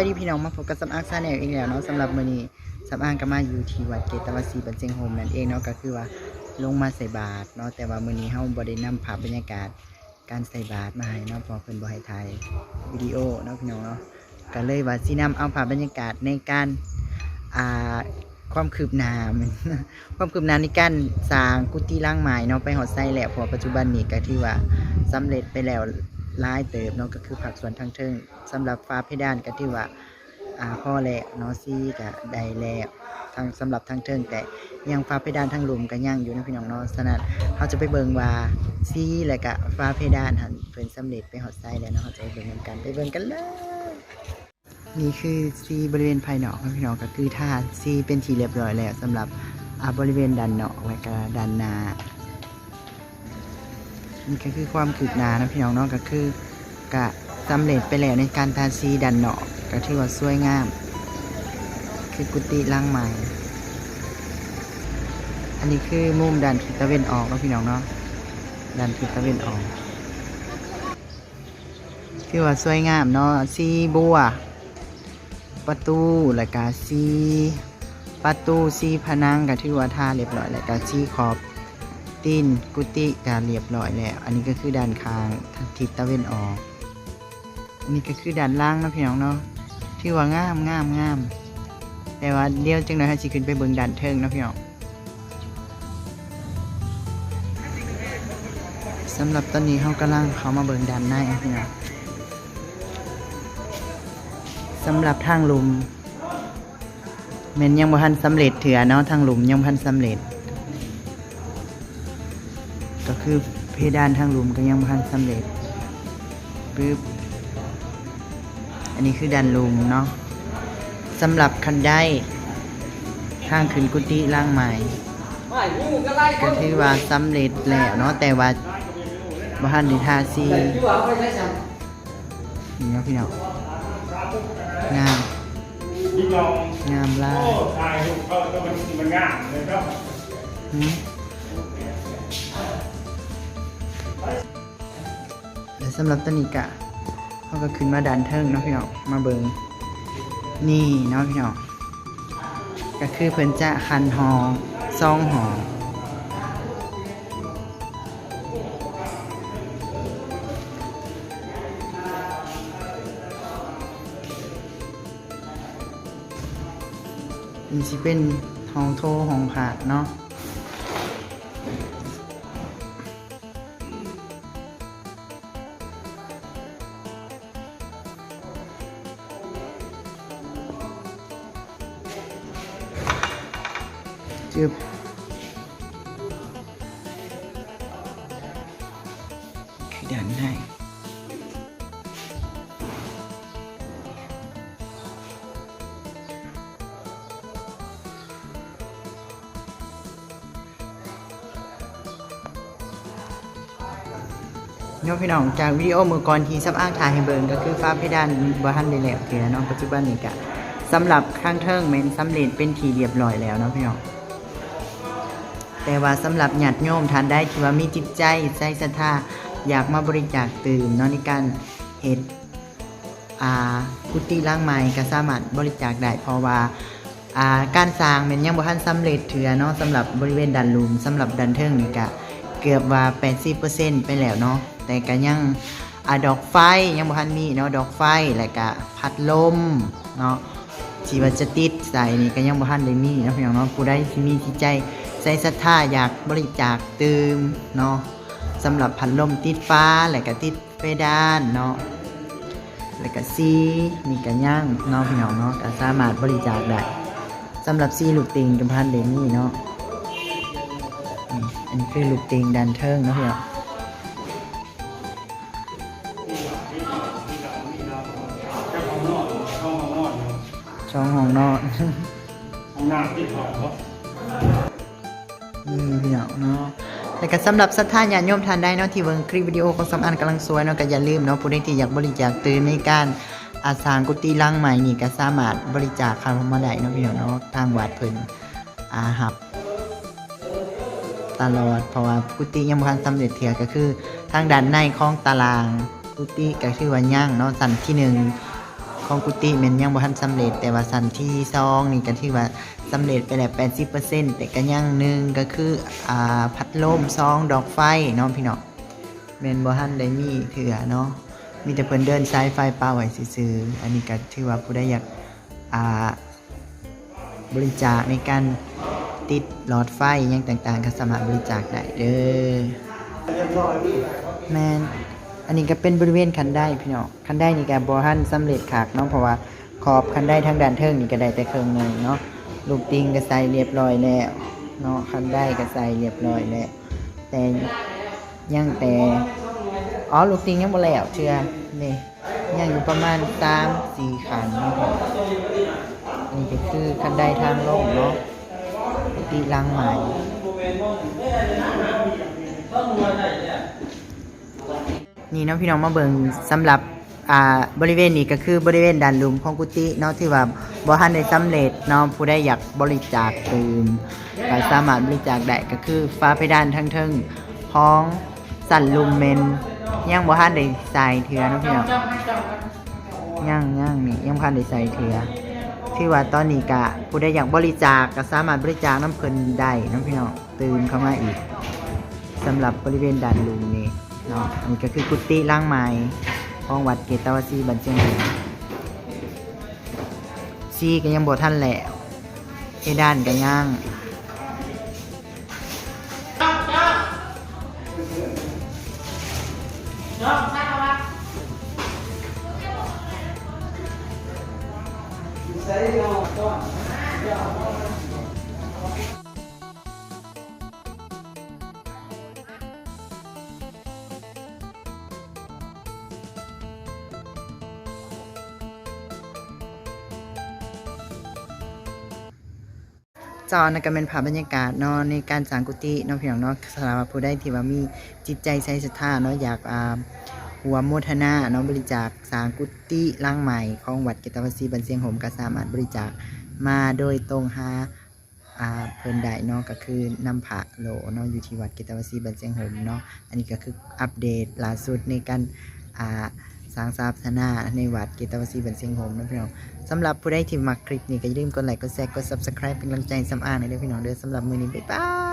ายดีพี่น้องมาพบกับสำอางซาแนลอีกแล้วเนาะสำหรับมื้อนี้สำอางก็มาอยู่ที่วัดเกตวสีบันเจงโฮมนั่นเองเนาะก็คือว่าลงมาใส่บาตรเนาะแต่ว่ามื้อนี้เฮาบ่ได้นำภาพบรรยากาศการใส่บาตรมาให้เนาะเพราะเพิ่นบ่ให้ถ่ายวิดีโอเนาะพี่น้องเนาะก็เลยว่าสินำเอาภาพบรรยากาศในการอ่าความคืบหน้ามันความคืบหน้าในการสร้างกุฏิล้างไม้เนาะไปหอดไส้แล้วเพราะปัจจุบันนี้ก็ถือว่าสำเร็จไปแล้ว ลายเติบเนาะก็คือผักสวนทางเทิงสำหรับฟ้าเพดานก็ถือว่าอ่าพ่อแหละเนาะซี่ก็ได้แล้วทางสำหรับทางเทิงแต่ยังฟ้าเพดานทางหลุมก็ยังอยู่นะพี่น้องเนาะฉะนั้นเขาจะไปเบิ่งว่าซี่และก็ฟ้าเพดานหันเพิ่นสำเร็จไปหอดไส้แล้วเนาะเขาจะไปเบิ่งนกันไปเบิ่งกันเลยนี่คือซีบริเวณภายนอกพี่น้องก็คือท่าซีเป็นทีเรียบร้อยแล้วสำหรับบริเวณด้านนอกและก็ด้านนา นี่ก็คือความคืบหน้านะพี่น้องเนาะก็คือกะสำเร็จไปแล้วในการทาซีด้านนอกก็ถือว่าสวยงาม คือกุฏิล่างใหม่ อันนี้คือมุมด้านทิศตะเวนออกนะพี่น้องเนาะด้านทิศตะเวนออกถือว่าสวยงามเนาะซีบัว ประตูและกาซีประตูซีพนังก็ถือว่าท่าเรียบร้อยแล้วกาซีขอบ ตีนกุฏิก็เรียบร้อยแล้ว อันนี้ก็คือด้านข้างทิศตะเวนออกอันนี้ก็คือด้านล่างนะพี่น้องเนาะถือว่างามงามงามแต่ว่าเดี๋ยวจังหน่อยให้สิขึ้นไปเบิ่งด้านเทิงนะพี่น้องสำหรับตอนนี้เขากำลังเขามาเบิ่งด้านในนะพี่น้องสำหรับทางลุมแมันยังบ่ทันสำเร็จเถื่อเนาะทางลุมยังบ่ทันสำเร็จ คือเพดานทางหลุมก็ยังบ่ทันสำเร็จปึ๊บอันนี้คือด้านหลุมเนาะสำหรับคันได้ทางขึ้นกุฏิล่างใหม่ก็ถือว่าสำเร็จแล้วเนาะแต่ว่าบ่ทันได้ทาสีนี่เนาะพี่น้องงามยิ่งลองงามลาโอ้ยตายลูกเขาก็มันมันง่ายเลยค สำหรับตอนนี้กะเขาก็ขึ้นมาดันเทิงเนาะพี่น้องมาเบิงนี่เนาะพี่น้องก็คือเพิ่นจะคันหอซองหอมันสิเป็นห้องโทรหองขาดเนาะ จึบคือดันได้เนาะพี่น้องจากวิดีโอมือก่อนที่ซับอ้างถ่ายให้เบิงก็คือฟ้าเพดานบอทันได้แล้วเทียเนาะปัจจุบันนี้ก็สำหรับข้างเทิงเมนสำเร็จเป็นทีเรียบร้อยแล้วนะพี่น้อง แต่ว่าสำหรับญาติโยมทานได้ที่ว่ามีจิตใจใจศรัทธาอยากมาบริจาคตื่มเนาะในการเฮ็ดอากุฏิล้างไม้ก็สามารถบริจาคได้เพราะว่าอาการสร้างมันยังบ่ทันสำเร็จเถื่อเนาะสำหรับบริเวณด้านลุมสำหรับด้านเทิงนี่ก็เกือบว่า 80%ไปแล้วเนาะแต่ก็ยังอาดอกไฟยังบ่ทันมีเนาะดอกไฟแล้วก็พัดลมเนาะ ที่ว่าจะติดใส่นี่ก็ยังบ่ทันได้มีนะพี่น้องเนาะผู้ใดที่มีจิตใจใส่ศรัทธาอยากบริจาคเตืมเนาะสำหรับพัดลมติดฟ้าแล้วก็ติดเพดานเนาะแล้วก็ซีนี่ก็ย่างเนาะพี่น้องเนาะก็สามารถบริจาคได้สำหรับซีลูกติงกับพันเดมี่เนาะอันนี้คือลูกติงดันเทิงเนาะพี่น้อง ช่องห้องนอนห้องน้ำที่ถอดนี่พี่น้องเนาะแล้วก็สำหรับศรัทธาญาติโยมทานได้เนาะที่เบิ่งคลิปวิดีโอของสำอันกำลังสวยเนาะก็อย่าลืมเนาะผู้ใดที่อยากบริจาคตื่นในการอาสร้างกุฏิหลังใหม่นี่ก็สามารถบริจาคเข้ามาได้เนาะพี่น้องเนาะทางวัดเพิ่นอาหับตลอดเพราะว่ากุฏิยังบ่ทันสำเร็จเถียก็คือ ทางด้านในของตารางกุฏิก็คือว่าย่างเนาะสันที่หนึ่ง ของกุฏิแมันยังบ่ทันสำเร็จ แต่ว่าสันที่สองนี่ก็ถือว่าสำเร็จไปแล้ว80%แต่ก็ยังหนึ่งก็คืออ่าพัดลมซองดอกไฟเนาะพี่น้องแม่นบ่ทันได้มีเถื่อเนาะมีแต่เพิ่นเดินสายไฟป่าไว้ซื่อๆอันนี้ก็ถือว่าผู้ใดอยากอ่าบริจาคในการติดหลอดไฟยังต่างๆก็สามารถบริจาคได้เด้อแมน อันนี้ก็เป็นบริเวณคันได้พี่น้องคันได้นี่ก็บ่ทันสำเร็จขากเนาะเพราะว่าขอบคันได้ทางด้านเทิงนี่ก็ได้แต่เครื่องในเนาะลูกติงก็ใส่เรียบร้อยแล้วเนาะคันได้ก็ใส่เรียบร้อยแล้วแต่ยังแต่อ๋อลูกติงยังบ่แล้วเชื่อนี่ยังอยู่ประมาณ3 4ขันเนาะนี่ก็คือคันได้ทางลงเนาะตีลังใหม่ นี่เนาะพี่น้องมาเบิงสำหรับอ่าบริเวณนี้ก็คือบริเวณด้านลุมของกุฏิเนาะที่ว่าบ่ทันได้สำเร็จเนาะผู้ใดอยากบริจาคปืนก็สามารถบริจาคได้ก็คือฟ้าเพดานทั้งเทิงห้องสั่นลุมเมนยังบ่ทันได้ใส่เทือเนาะพี่น้องย่างย่างนี่ยังพันได้ใส่เถือที่ว่าตอนนี้กะผู้ใดอยากบริจาคก็สามารถบริจาคน้ำเพลินได้น้องพี่น้องตื่นเข้ามาอีกสำหรับบริเวณด่านลุงนี่ เนาะอันนี้ก็คือกุฏิล่างไม้ห้องวัดเกตาวาซีบันเชียงซีก็ยังบ่ท่านแหล้วเอด้านก็ย่าง จอนะก็เป็นภาพบรรยากาศเนาะในการสร้างกุฏิเนาะพี่น้องเนาะสำหรับผู้ใดที่ว่ามีจิตใจใส่ศรัทธาเนาะอยากอ่าหัวโมทนาเนาะบริจาคสร้างกุฏิหล่างใหม่ของวัดเกตวสีบันเสียงโหมก็สามารถบริจาคมาโดยตรงหาอ่าเพิ่นได้เนาะก็คือนำผะโหลเนาะอยู่ที่วัดเกตวสีบันเสียงโหมเนาะอันนี้ก็คืออัปเดตล่าสุดในการอ่า สร้างศาสนาในวัดกิตวสีบันเสียงโหมนะพี่น้องสำหรับผู้ใดที่มักคลิปนี้ก็อย่าลืมกดไลค์กดแชร์กด subscribe เป็นกำลังใจสำอางในเด้อพี่น้องเด้อสำหรับมือนี้บ๊ายบาย